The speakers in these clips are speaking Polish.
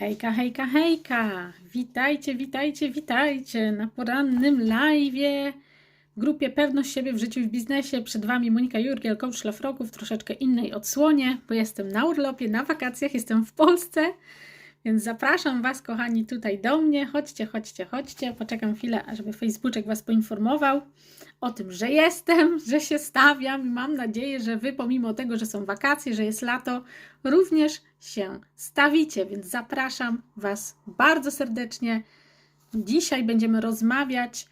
Hejka, hejka, hejka! Witajcie, witajcie, witajcie na porannym live'ie w grupie Pewność siebie w życiu i w biznesie. Przed Wami Monika Jurgiel, coach szlafroków w troszeczkę innej odsłonie, bo jestem na urlopie, na wakacjach, jestem w Polsce, więc zapraszam Was, kochani, tutaj do mnie. Chodźcie, chodźcie, chodźcie. Poczekam chwilę, ażeby Facebooczek Was poinformował o tym, że jestem, że się stawiam i mam nadzieję, że Wy, pomimo tego, że są wakacje, że jest lato, również się stawicie, więc zapraszam Was bardzo serdecznie. Dzisiaj będziemy rozmawiać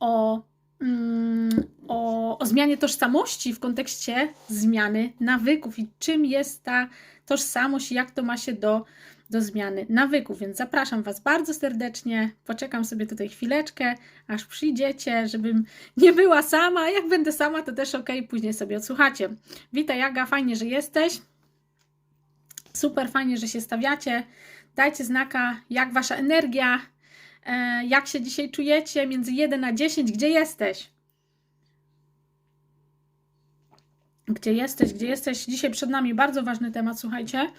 o, mm, o, o zmianie tożsamości w kontekście zmiany nawyków i czym jest ta tożsamość jak to ma się do, do zmiany nawyków. Więc zapraszam Was bardzo serdecznie. Poczekam sobie tutaj chwileczkę, aż przyjdziecie, żebym nie była sama. Jak będę sama, to też ok, później sobie odsłuchacie. Witaj, Aga, fajnie, że jesteś. Super fajnie, że się stawiacie. Dajcie znaka, jak wasza energia, e, jak się dzisiaj czujecie, między 1 a 10, gdzie jesteś? Gdzie jesteś, gdzie jesteś? Dzisiaj przed nami bardzo ważny temat, słuchajcie,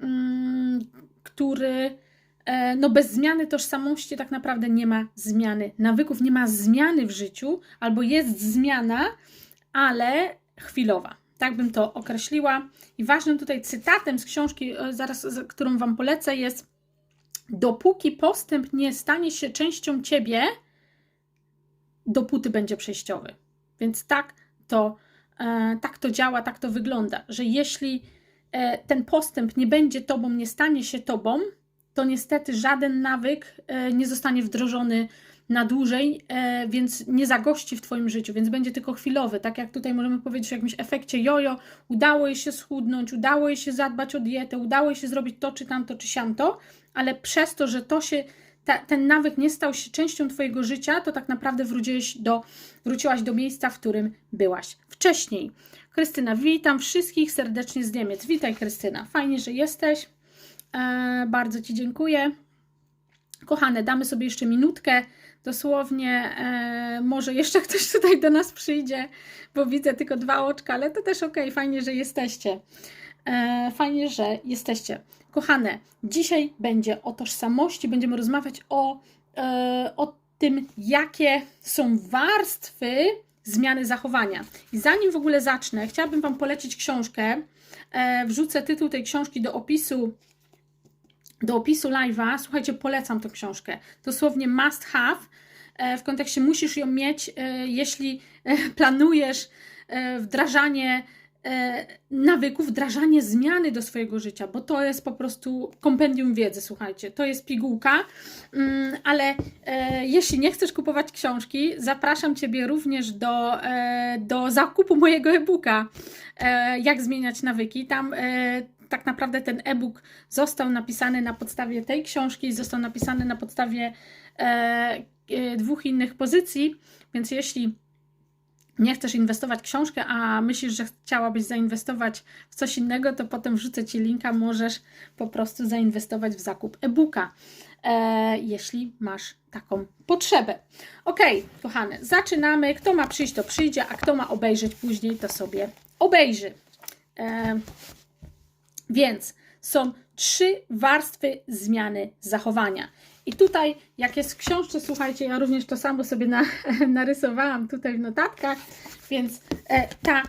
mm, który e, no bez zmiany tożsamości tak naprawdę nie ma zmiany nawyków, nie ma zmiany w życiu, albo jest zmiana, ale chwilowa. Tak bym to określiła. I ważnym tutaj cytatem z książki, e, zaraz, którą Wam polecę, jest: Dopóki postęp nie stanie się częścią ciebie, dopóty będzie przejściowy. Więc tak to, e, tak to działa, tak to wygląda, że jeśli ten postęp nie będzie tobą, nie stanie się tobą, to niestety żaden nawyk e, nie zostanie wdrożony na dłużej, e, więc nie zagości w Twoim życiu, więc będzie tylko chwilowy. Tak jak tutaj możemy powiedzieć o jakimś efekcie jojo, udało jej się schudnąć, udało jej się zadbać o dietę, udało jej się zrobić to, czy tamto, czy siamto, ale przez to, że to się, ta, ten nawyk nie stał się częścią Twojego życia, to tak naprawdę wróciłeś do, wróciłaś do miejsca, w którym byłaś wcześniej. Krystyna, witam wszystkich serdecznie z Niemiec. Witaj Krystyna, fajnie, że jesteś. E, bardzo Ci dziękuję. Kochane, damy sobie jeszcze minutkę. Dosłownie, e, może jeszcze ktoś tutaj do nas przyjdzie, bo widzę tylko dwa oczka, ale to też ok, fajnie, że jesteście. E, fajnie, że jesteście. Kochane, dzisiaj będzie o tożsamości, będziemy rozmawiać o, e, o tym, jakie są warstwy zmiany zachowania. I zanim w ogóle zacznę, chciałabym Wam polecić książkę. E, wrzucę tytuł tej książki do opisu do opisu live'a. Słuchajcie, polecam tę książkę. Dosłownie must have. W kontekście musisz ją mieć, jeśli planujesz wdrażanie nawyków, wdrażanie zmiany do swojego życia, bo to jest po prostu kompendium wiedzy, słuchajcie, to jest pigułka, Mm, ale e, jeśli nie chcesz kupować książki, zapraszam Ciebie również do, e, do zakupu mojego e-booka, e, jak zmieniać nawyki. Tam e, tak naprawdę ten e-book został napisany na podstawie tej książki, został napisany na podstawie e, e, dwóch innych pozycji, więc jeśli nie chcesz inwestować w książkę, a myślisz, że chciałabyś zainwestować w coś innego, to potem wrzucę Ci linka, możesz po prostu zainwestować w zakup e-booka, e, jeśli masz taką potrzebę. Ok, kochane, zaczynamy. Kto ma przyjść, to przyjdzie, a kto ma obejrzeć później, to sobie obejrzy. E, więc są trzy warstwy zmiany zachowania. I tutaj, jak jest w książce, słuchajcie, ja również to samo sobie na, narysowałam tutaj w notatkach, więc e, ta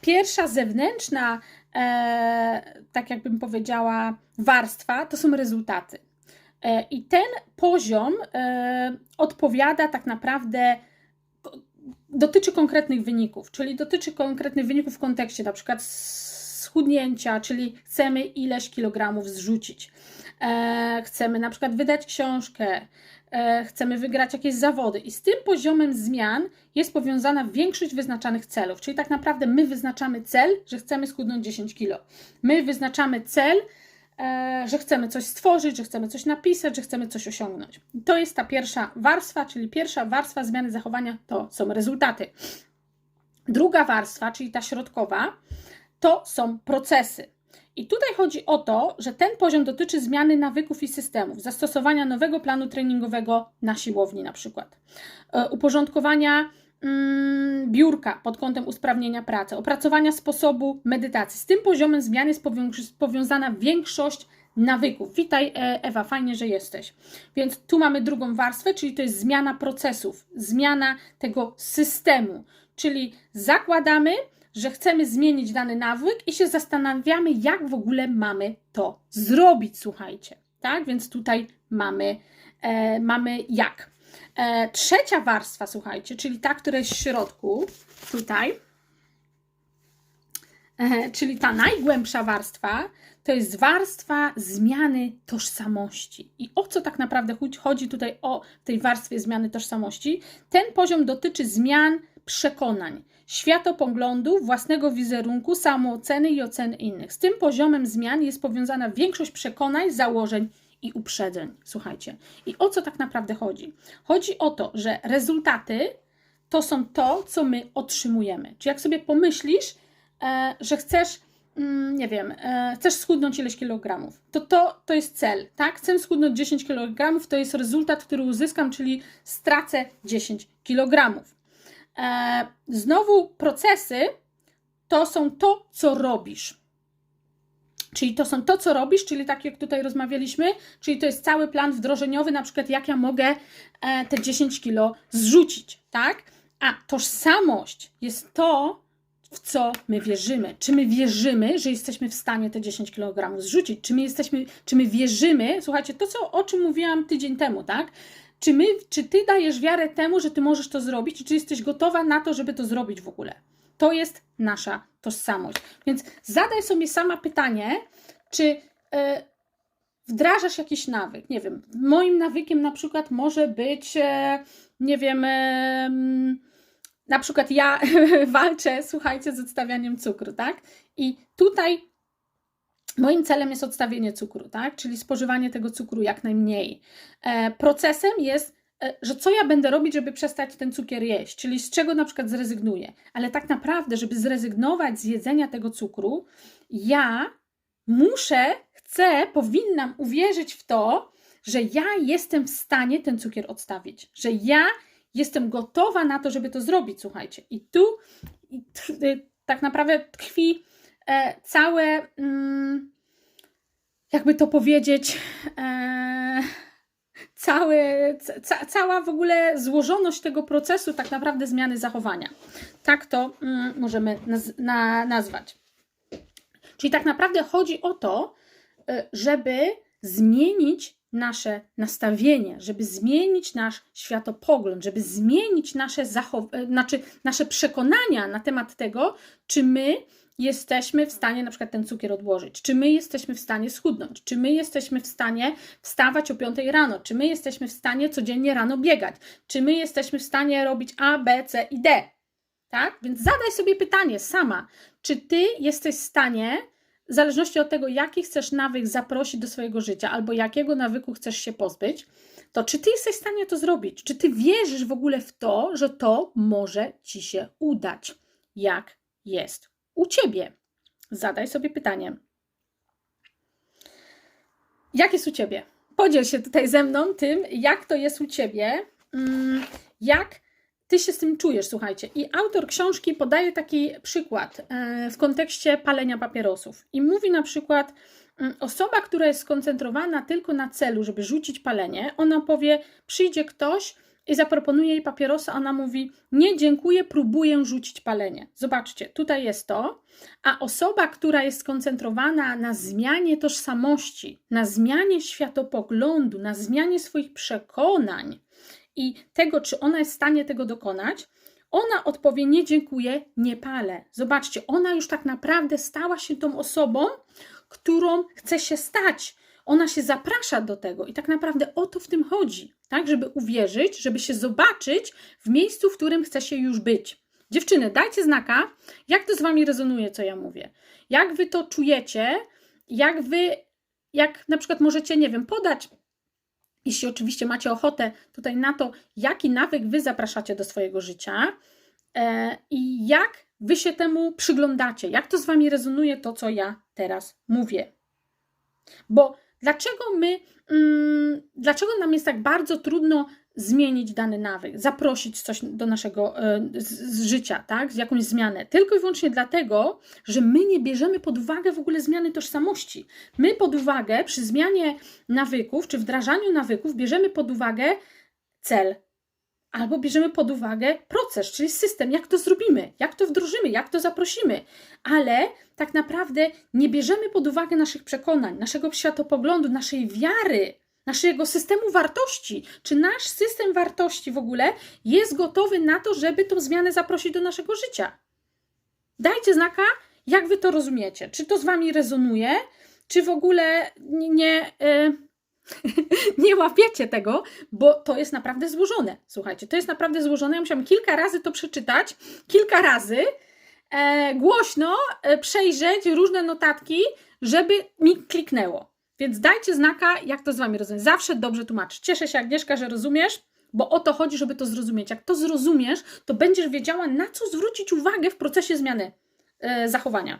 pierwsza zewnętrzna, e, tak jakbym powiedziała, warstwa, to są rezultaty. E, I ten poziom odpowiada tak naprawdę dotyczy konkretnych wyników, czyli dotyczy konkretnych wyników w kontekście na przykład schudnięcia, czyli chcemy ileś kilogramów zrzucić. E, chcemy na przykład wydać książkę, e, chcemy wygrać jakieś zawody i z tym poziomem zmian jest powiązana większość wyznaczanych celów, czyli tak naprawdę my wyznaczamy cel, że chcemy schudnąć 10 kilo. My wyznaczamy cel, e, że chcemy coś stworzyć, że chcemy coś napisać, że chcemy coś osiągnąć. To jest ta pierwsza warstwa, czyli pierwsza warstwa zmiany zachowania to są rezultaty. Druga warstwa, czyli ta środkowa, to są procesy. I tutaj chodzi o to, że ten poziom dotyczy zmiany nawyków i systemów, zastosowania nowego planu treningowego na siłowni na przykład, e, uporządkowania mm, biurka pod kątem usprawnienia pracy, opracowania sposobu medytacji. Z tym poziomem zmian jest powią- powiązana większość nawyków. Witaj, e, Ewa, fajnie, że jesteś. Więc tu mamy drugą warstwę, czyli to jest zmiana procesów, zmiana tego systemu. Czyli zakładamy, że chcemy zmienić dany nawyk i się zastanawiamy, jak w ogóle mamy to zrobić, słuchajcie. Tak, więc tutaj mamy, e, mamy jak. E, trzecia warstwa, słuchajcie, czyli ta, która jest w środku, tutaj, e, czyli ta najgłębsza warstwa, to jest warstwa zmiany tożsamości. I o co tak naprawdę chodzi tutaj o tej warstwie zmiany tożsamości? Ten poziom dotyczy zmian przekonań, światopoglądu, własnego wizerunku, samooceny i oceny innych. Z tym poziomem zmian jest powiązana większość przekonań, założeń i uprzedzeń. Słuchajcie. I o co tak naprawdę chodzi? Chodzi o to, że rezultaty to są to, co my otrzymujemy. Czy jak sobie pomyślisz, e, że chcesz, mm, nie wiem, e, chcesz schudnąć ileś kilogramów, to, to to jest cel, tak? Chcę schudnąć 10 kilogramów, to jest rezultat, który uzyskam, czyli stracę 10 kilogramów. E, znowu procesy to są to, co robisz. Czyli to są to, co robisz, czyli tak jak tutaj rozmawialiśmy, czyli to jest cały plan wdrożeniowy, na przykład jak ja mogę e, te 10 kilo zrzucić, tak? A tożsamość jest to, w co my wierzymy. Czy my wierzymy, że jesteśmy w stanie te 10 kg zrzucić? Czy my jesteśmy, czy my wierzymy, słuchajcie, to co, o czym mówiłam tydzień temu, tak? Czy, my, czy ty dajesz wiarę temu, że ty możesz to zrobić, czy jesteś gotowa na to, żeby to zrobić w ogóle? To jest nasza tożsamość. Więc zadaj sobie sama pytanie, czy e, wdrażasz jakiś nawyk. Nie wiem, moim nawykiem na przykład może być, e, nie wiem, e, na przykład ja walczę, słuchajcie, z odstawianiem cukru, tak? I tutaj Moim celem jest odstawienie cukru, tak? czyli spożywanie tego cukru jak najmniej. E, procesem jest, e, że co ja będę robić, żeby przestać ten cukier jeść, czyli z czego na przykład zrezygnuję. Ale tak naprawdę, żeby zrezygnować z jedzenia tego cukru, ja muszę, chcę, powinnam uwierzyć w to, że ja jestem w stanie ten cukier odstawić, że ja jestem gotowa na to, żeby to zrobić, słuchajcie. I tu i tak naprawdę tkwi całe, mm, jakby to powiedzieć, e, cały, ca, cała w ogóle złożoność tego procesu, tak naprawdę zmiany zachowania. Tak to mm, możemy naz na, nazwać. Czyli tak naprawdę chodzi o to, e, żeby zmienić nasze nastawienie, żeby zmienić nasz światopogląd, żeby zmienić nasze, zachow- znaczy nasze przekonania na temat tego, czy my jesteśmy w stanie na przykład ten cukier odłożyć, czy my jesteśmy w stanie schudnąć, czy my jesteśmy w stanie wstawać o 5 rano, czy my jesteśmy w stanie codziennie rano biegać, czy my jesteśmy w stanie robić A, B, C i D. Tak? Więc zadaj sobie pytanie sama, czy ty jesteś w stanie w zależności od tego, jaki chcesz nawyk zaprosić do swojego życia, albo jakiego nawyku chcesz się pozbyć, to czy ty jesteś w stanie to zrobić? Czy ty wierzysz w ogóle w to, że to może ci się udać? Jak jest u ciebie? Zadaj sobie pytanie. Jak jest u ciebie? Podziel się tutaj ze mną tym, jak to jest u ciebie, mm, jak ty się z tym czujesz, słuchajcie. I autor książki podaje taki przykład e, w kontekście palenia papierosów. I mówi na przykład, mm, osoba, która jest skoncentrowana tylko na celu, żeby rzucić palenie, ona powie, przyjdzie ktoś i zaproponuje jej papierosa, ona mówi, nie dziękuję, próbuję rzucić palenie. Zobaczcie, tutaj jest to, a osoba, która jest skoncentrowana na zmianie tożsamości, na zmianie światopoglądu, na zmianie swoich przekonań, i tego, czy ona jest w stanie tego dokonać, ona odpowie: Nie dziękuję, nie palę. Zobaczcie, ona już tak naprawdę stała się tą osobą, którą chce się stać. Ona się zaprasza do tego i tak naprawdę o to w tym chodzi, tak? Żeby uwierzyć, żeby się zobaczyć w miejscu, w którym chce się już być. Dziewczyny, dajcie znaka, jak to z wami rezonuje, co ja mówię. Jak wy to czujecie, jak wy, jak na przykład możecie, nie wiem, podać jeśli oczywiście macie ochotę tutaj na to, jaki nawyk wy zapraszacie do swojego życia e, i jak wy się temu przyglądacie, jak to z wami rezonuje to, co ja teraz mówię. Bo dlaczego my, mm, dlaczego nam jest tak bardzo trudno zmienić dany nawyk, zaprosić coś do naszego e, z, z życia, tak? jakąś zmianę. Tylko i wyłącznie dlatego, że my nie bierzemy pod uwagę w ogóle zmiany tożsamości. My pod uwagę przy zmianie nawyków czy wdrażaniu nawyków bierzemy pod uwagę cel, albo bierzemy pod uwagę proces, czyli system, jak to zrobimy, jak to wdrożymy, jak to zaprosimy, ale tak naprawdę nie bierzemy pod uwagę naszych przekonań, naszego światopoglądu, naszej wiary, naszego systemu wartości. Czy nasz system wartości w ogóle jest gotowy na to, żeby tą zmianę zaprosić do naszego życia? Dajcie znaka, jak wy to rozumiecie. Czy to z wami rezonuje, czy w ogóle nie. nie yy, nie łapiecie tego, bo to jest naprawdę złożone. Słuchajcie, to jest naprawdę złożone. Ja musiałam kilka razy to przeczytać, kilka razy e, głośno e, przejrzeć różne notatki, żeby mi kliknęło. Więc dajcie znaka, jak to z Wami rozumiem. Zawsze dobrze tłumaczyć. Cieszę się, Agnieszka, że rozumiesz, bo o to chodzi, żeby to zrozumieć. Jak to zrozumiesz, to będziesz wiedziała, na co zwrócić uwagę w procesie zmiany e, zachowania.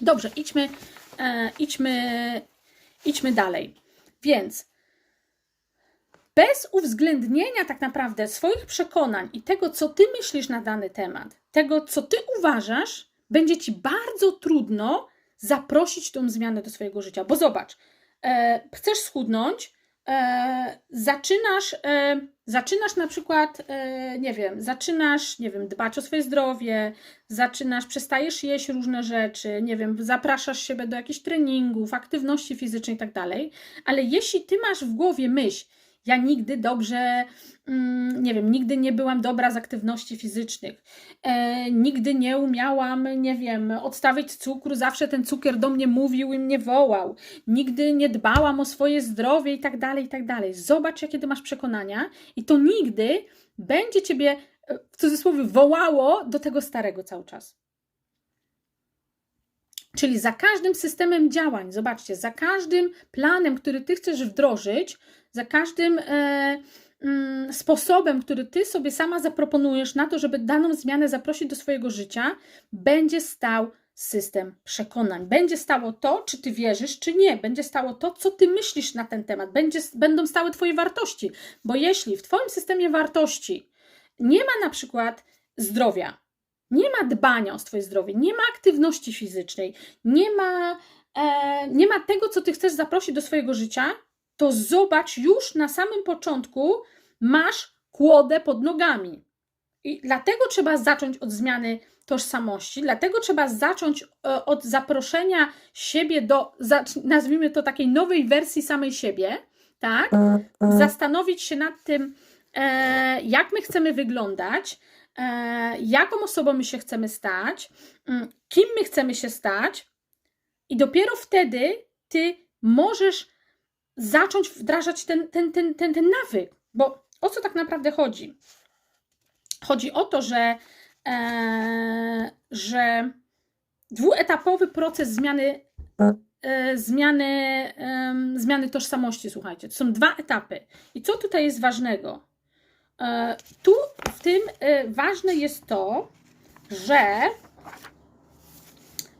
Dobrze, idźmy, e, idźmy, idźmy dalej. Więc bez uwzględnienia tak naprawdę swoich przekonań i tego, co ty myślisz na dany temat, tego, co ty uważasz, będzie ci bardzo trudno zaprosić tą zmianę do swojego życia. Bo zobacz, e, chcesz schudnąć, e, zaczynasz, e, zaczynasz na przykład, e, nie wiem, zaczynasz, nie wiem, dbać o swoje zdrowie, zaczynasz, przestajesz jeść różne rzeczy, nie wiem, zapraszasz siebie do jakichś treningów, aktywności fizycznej i tak dalej, ale jeśli ty masz w głowie myśl, ja nigdy dobrze, mm, nie wiem, nigdy nie byłam dobra z aktywności fizycznych. E, nigdy nie umiałam, nie wiem, odstawić cukru, zawsze ten cukier do mnie mówił i mnie wołał. Nigdy nie dbałam o swoje zdrowie i tak dalej, i tak dalej. Zobacz, jakie ty masz przekonania i to nigdy będzie ciebie, e, w cudzysłowie, wołało do tego starego cały czas. Czyli za każdym systemem działań, zobaczcie, za każdym planem, który ty chcesz wdrożyć, za każdym e, mm, sposobem, który ty sobie sama zaproponujesz na to, żeby daną zmianę zaprosić do swojego życia, będzie stał system przekonań. Będzie stało to, czy ty wierzysz, czy nie. Będzie stało to, co ty myślisz na ten temat. Będzie, będą stałe twoje wartości. Bo jeśli w twoim systemie wartości nie ma na przykład zdrowia, nie ma dbania o swoje zdrowie, nie ma aktywności fizycznej, nie ma, e, nie ma tego, co ty chcesz zaprosić do swojego życia, to zobacz już na samym początku masz kłodę pod nogami. I dlatego trzeba zacząć od zmiany tożsamości, dlatego trzeba zacząć e, od zaproszenia siebie do, nazwijmy to takiej nowej wersji samej siebie, tak? Zastanowić się nad tym, e, jak my chcemy wyglądać, jaką osobą my się chcemy stać, mm, kim my chcemy się stać, i dopiero wtedy ty możesz zacząć wdrażać ten, ten, ten, ten, ten nawyk. Bo o co tak naprawdę chodzi? Chodzi o to, że, e, że dwuetapowy proces zmiany, e, zmiany, e, zmiany tożsamości, słuchajcie, to są dwa etapy. I co tutaj jest ważnego? E, tu w tym e, ważne jest to, że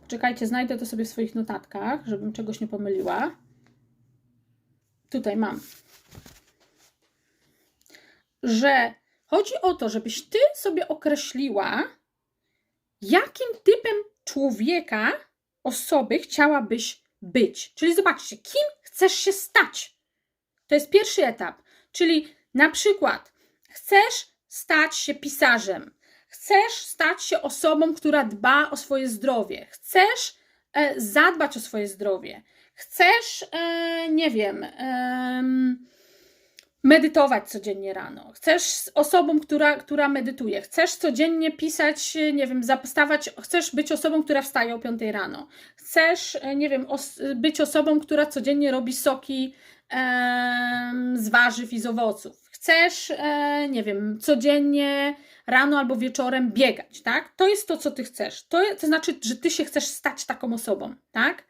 czekajcie, znajdę to sobie w swoich notatkach, żebym czegoś nie pomyliła. Tutaj mam. Że chodzi o to, żebyś ty sobie określiła, jakim typem człowieka, osoby chciałabyś być. Czyli zobaczcie, kim chcesz się stać. To jest pierwszy etap. Czyli na przykład chcesz stać się pisarzem, chcesz stać się osobą, która dba o swoje zdrowie, chcesz e, zadbać o swoje zdrowie, chcesz, e, nie wiem, medytować codziennie rano, chcesz osobą, która, która medytuje, chcesz codziennie pisać, nie wiem, zastawać, chcesz być osobą, która wstaje o 5 rano, chcesz, e, nie wiem, os być osobą, która codziennie robi soki z warzyw i z owoców, chcesz, e, nie wiem, codziennie rano albo wieczorem biegać, tak? To jest to, co ty chcesz. To, to znaczy, że ty się chcesz stać taką osobą, tak?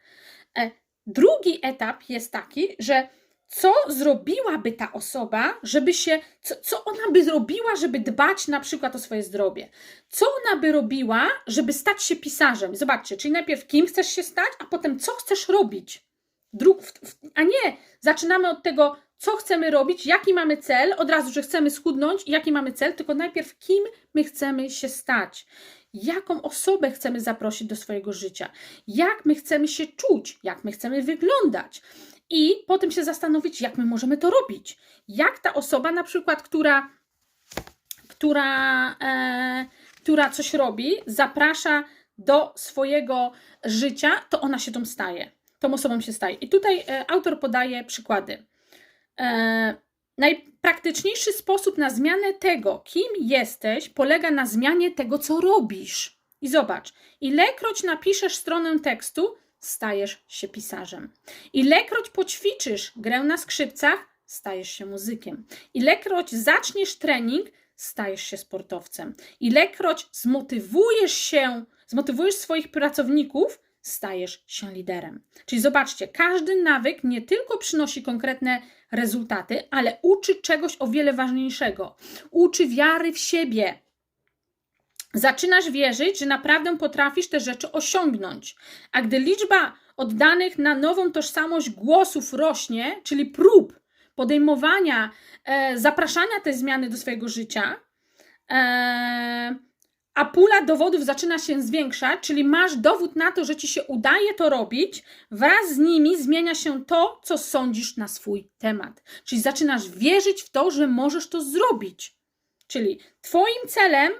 Drugi etap jest taki, że co zrobiłaby ta osoba, żeby się, co, co ona by zrobiła, żeby dbać na przykład o swoje zdrowie? Co ona by robiła, żeby stać się pisarzem? Zobaczcie, czyli najpierw kim chcesz się stać, a potem co chcesz robić? A nie, zaczynamy od tego, co chcemy robić, jaki mamy cel, od razu, że chcemy schudnąć, jaki mamy cel, tylko najpierw kim my chcemy się stać. Jaką osobę chcemy zaprosić do swojego życia, jak my chcemy się czuć, jak my chcemy wyglądać, i potem się zastanowić, jak my możemy to robić. Jak ta osoba, na przykład, która, która, e, która coś robi, zaprasza do swojego życia, to ona się tą staje. Tą osobą się staje. I tutaj e, autor podaje przykłady. E, najpraktyczniejszy sposób na zmianę tego, kim jesteś, polega na zmianie tego, co robisz. I zobacz, ilekroć napiszesz stronę tekstu, stajesz się pisarzem. Ilekroć poćwiczysz grę na skrzypcach, stajesz się muzykiem. Ilekroć zaczniesz trening, stajesz się sportowcem. Ilekroć zmotywujesz się, zmotywujesz swoich pracowników, stajesz się liderem. Czyli zobaczcie, każdy nawyk nie tylko przynosi konkretne rezultaty, ale uczy czegoś o wiele ważniejszego. Uczy wiary w siebie. Zaczynasz wierzyć, że naprawdę potrafisz te rzeczy osiągnąć. A gdy liczba oddanych na nową tożsamość głosów rośnie, czyli prób podejmowania, e, zapraszania tej zmiany do swojego życia, e, a pula dowodów zaczyna się zwiększać, czyli masz dowód na to, że ci się udaje to robić, wraz z nimi zmienia się to, co sądzisz na swój temat. Czyli zaczynasz wierzyć w to, że możesz to zrobić. Czyli Twoim celem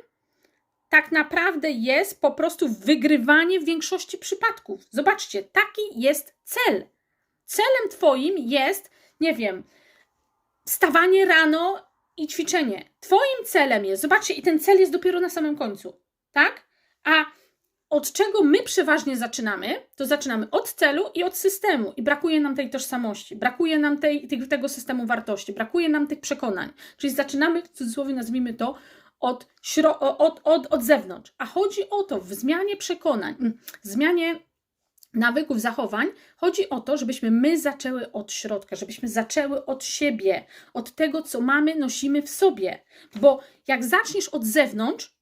tak naprawdę jest po prostu wygrywanie w większości przypadków. Zobaczcie, taki jest cel. Celem Twoim jest, nie wiem, wstawanie rano i ćwiczenie. Twoim celem jest, zobaczcie, i ten cel jest dopiero na samym końcu, tak? A od czego my przeważnie zaczynamy, to zaczynamy od celu i od systemu. I brakuje nam tej tożsamości, brakuje nam tej, tego systemu wartości, brakuje nam tych przekonań. Czyli zaczynamy, w cudzysłowie nazwijmy to, od, od, od, od zewnątrz. A chodzi o to, w zmianie przekonań, zmianie nawyków, zachowań, chodzi o to, żebyśmy my zaczęły od środka, żebyśmy zaczęły od siebie, od tego, co mamy, nosimy w sobie. Bo jak zaczniesz od zewnątrz,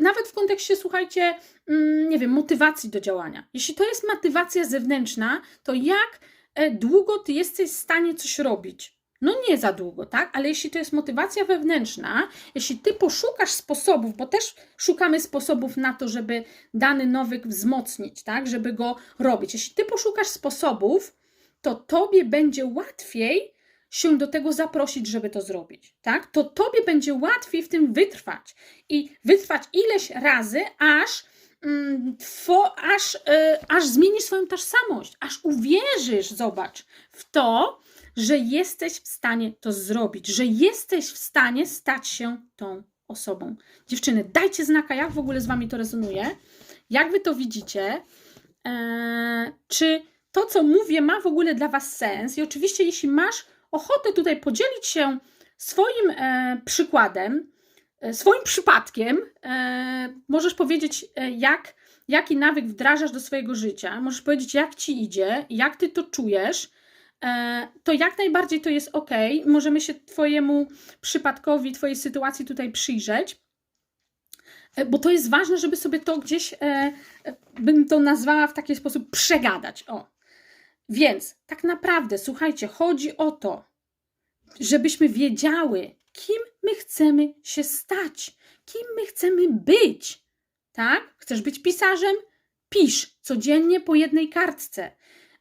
nawet w kontekście, słuchajcie, mm, nie wiem, motywacji do działania. Jeśli to jest motywacja zewnętrzna, to jak e, długo ty jesteś w stanie coś robić? No nie za długo, tak? Ale jeśli to jest motywacja wewnętrzna, jeśli ty poszukasz sposobów, bo też szukamy sposobów na to, żeby dany nawyk wzmocnić, tak? Żeby go robić. Jeśli ty poszukasz sposobów, to tobie będzie łatwiej się do tego zaprosić, żeby to zrobić, tak? To tobie będzie łatwiej w tym wytrwać i wytrwać ileś razy, aż mm, Two, aż, yy, aż zmienisz swoją tożsamość, aż uwierzysz, zobacz, w to, że jesteś w stanie to zrobić, że jesteś w stanie stać się tą osobą. Dziewczyny, dajcie znaka, jak w ogóle z Wami to rezonuje, jak Wy to widzicie, eee, czy to, co mówię, ma w ogóle dla Was sens. I oczywiście, jeśli masz ochotę tutaj podzielić się swoim e, przykładem, e, swoim przypadkiem, e, możesz powiedzieć, e, jak, jaki nawyk wdrażasz do swojego życia, możesz powiedzieć, jak ci idzie, jak ty to czujesz, to jak najbardziej to jest ok. Możemy się Twojemu przypadkowi, Twojej sytuacji tutaj przyjrzeć, e, bo to jest ważne, żeby sobie to gdzieś, e, bym to nazwała w taki sposób, przegadać. O. Więc tak naprawdę, słuchajcie, chodzi o to, żebyśmy wiedziały, kim my chcemy się stać, kim my chcemy być. Tak? Chcesz być pisarzem? Pisz codziennie po jednej kartce.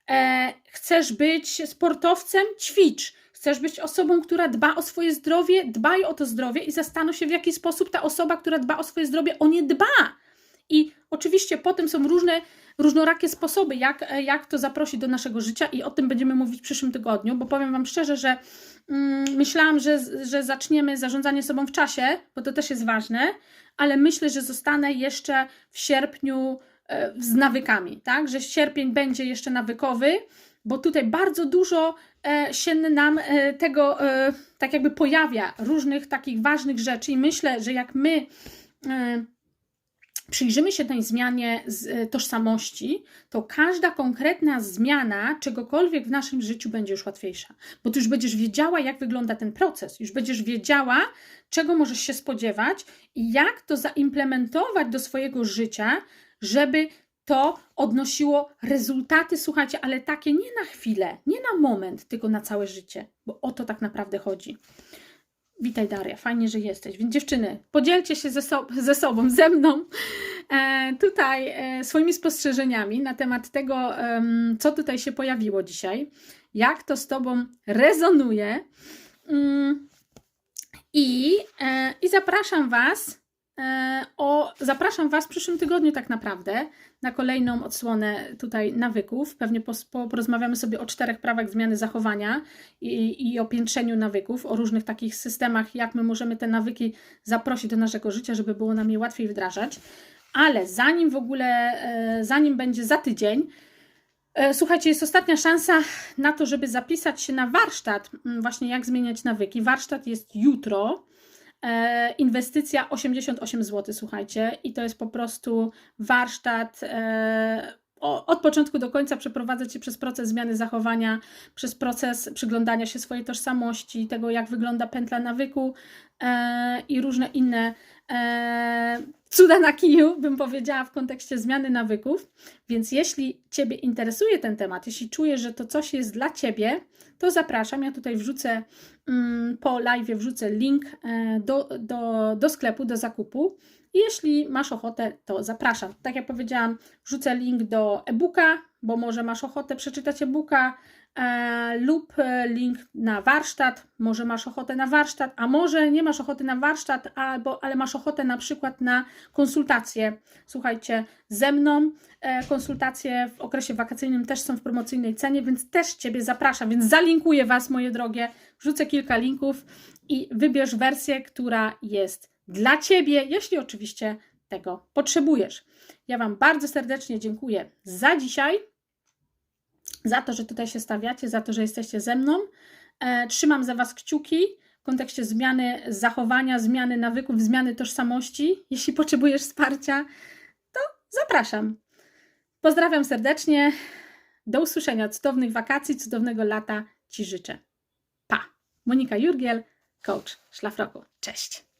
E, chcesz być sportowcem? Ćwicz. Chcesz być osobą, która dba o swoje zdrowie? Dbaj o to zdrowie i zastanów się, w jaki sposób ta osoba, która dba o swoje zdrowie, o nie dba. I oczywiście potem są różne, różnorakie sposoby, jak, jak to zaprosić do naszego życia, i o tym będziemy mówić w przyszłym tygodniu, bo powiem Wam szczerze, że mm, myślałam, że, że zaczniemy zarządzanie sobą w czasie, bo to też jest ważne, ale myślę, że zostanę jeszcze w sierpniu z nawykami, tak? Że sierpień będzie jeszcze nawykowy, bo tutaj bardzo dużo e, się nam e, tego tak jakby pojawia, różnych takich ważnych rzeczy i myślę, że jak my przyjrzymy się tej zmianie tożsamości, to każda konkretna zmiana czegokolwiek w naszym życiu będzie już łatwiejsza, bo ty już będziesz wiedziała, jak wygląda ten proces, już będziesz wiedziała, czego możesz się spodziewać i jak to zaimplementować do swojego życia, żeby to odnosiło rezultaty, słuchajcie, ale takie nie na chwilę, nie na moment, tylko na całe życie, bo o to tak naprawdę chodzi. Witaj Daria, fajnie, że jesteś. Więc dziewczyny, podzielcie się ze, so ze sobą, ze mną e, tutaj e, swoimi spostrzeżeniami na temat tego, em, co tutaj się pojawiło dzisiaj, jak to z Tobą rezonuje. Mm, i, e, I zapraszam Was. E, O, zapraszam Was w przyszłym tygodniu, tak naprawdę, na kolejną odsłonę tutaj nawyków. Pewnie po, porozmawiamy sobie o czterech prawach zmiany zachowania i, i o piętrzeniu nawyków, o różnych takich systemach, jak my możemy te nawyki zaprosić do naszego życia, żeby było nam je łatwiej wdrażać. Ale zanim w ogóle, e, zanim będzie za tydzień, e, słuchajcie, jest ostatnia szansa na to, żeby zapisać się na warsztat, właśnie jak zmieniać nawyki. Warsztat jest jutro. E, inwestycja 88 zł, słuchajcie, i to jest po prostu warsztat. E, od początku do końca przeprowadzę Cię przez proces zmiany zachowania, przez proces przyglądania się swojej tożsamości, tego jak wygląda pętla nawyku e, i różne inne cuda na kiju, bym powiedziała, w kontekście zmiany nawyków. Więc jeśli Ciebie interesuje ten temat, jeśli czujesz, że to coś jest dla Ciebie, to zapraszam. Ja tutaj wrzucę po live, wrzucę link e, do, do, do sklepu, do zakupu. Jeśli masz ochotę, to zapraszam. Tak jak powiedziałam, wrzucę link do e-booka, bo może masz ochotę przeczytać e-booka, lub e, link na warsztat, może masz ochotę na warsztat, a może nie masz ochoty na warsztat, albo, ale masz ochotę na przykład na konsultację. Słuchajcie, ze mną e, konsultacje w okresie wakacyjnym też są w promocyjnej cenie, więc też Ciebie zapraszam, więc zalinkuję Was, moje drogie, wrzucę kilka linków i wybierz wersję, która jest dla Ciebie, jeśli oczywiście tego potrzebujesz. Ja Wam bardzo serdecznie dziękuję za dzisiaj za to, że tutaj się stawiacie, za to, że jesteście ze mną. E, trzymam za Was kciuki w kontekście zmiany zachowania, zmiany nawyków, zmiany tożsamości. Jeśli potrzebujesz wsparcia, to zapraszam. Pozdrawiam serdecznie. Do usłyszenia. Cudownych wakacji, cudownego lata Ci życzę. Pa! Monika Jurgiel, coach szlafroku. Cześć!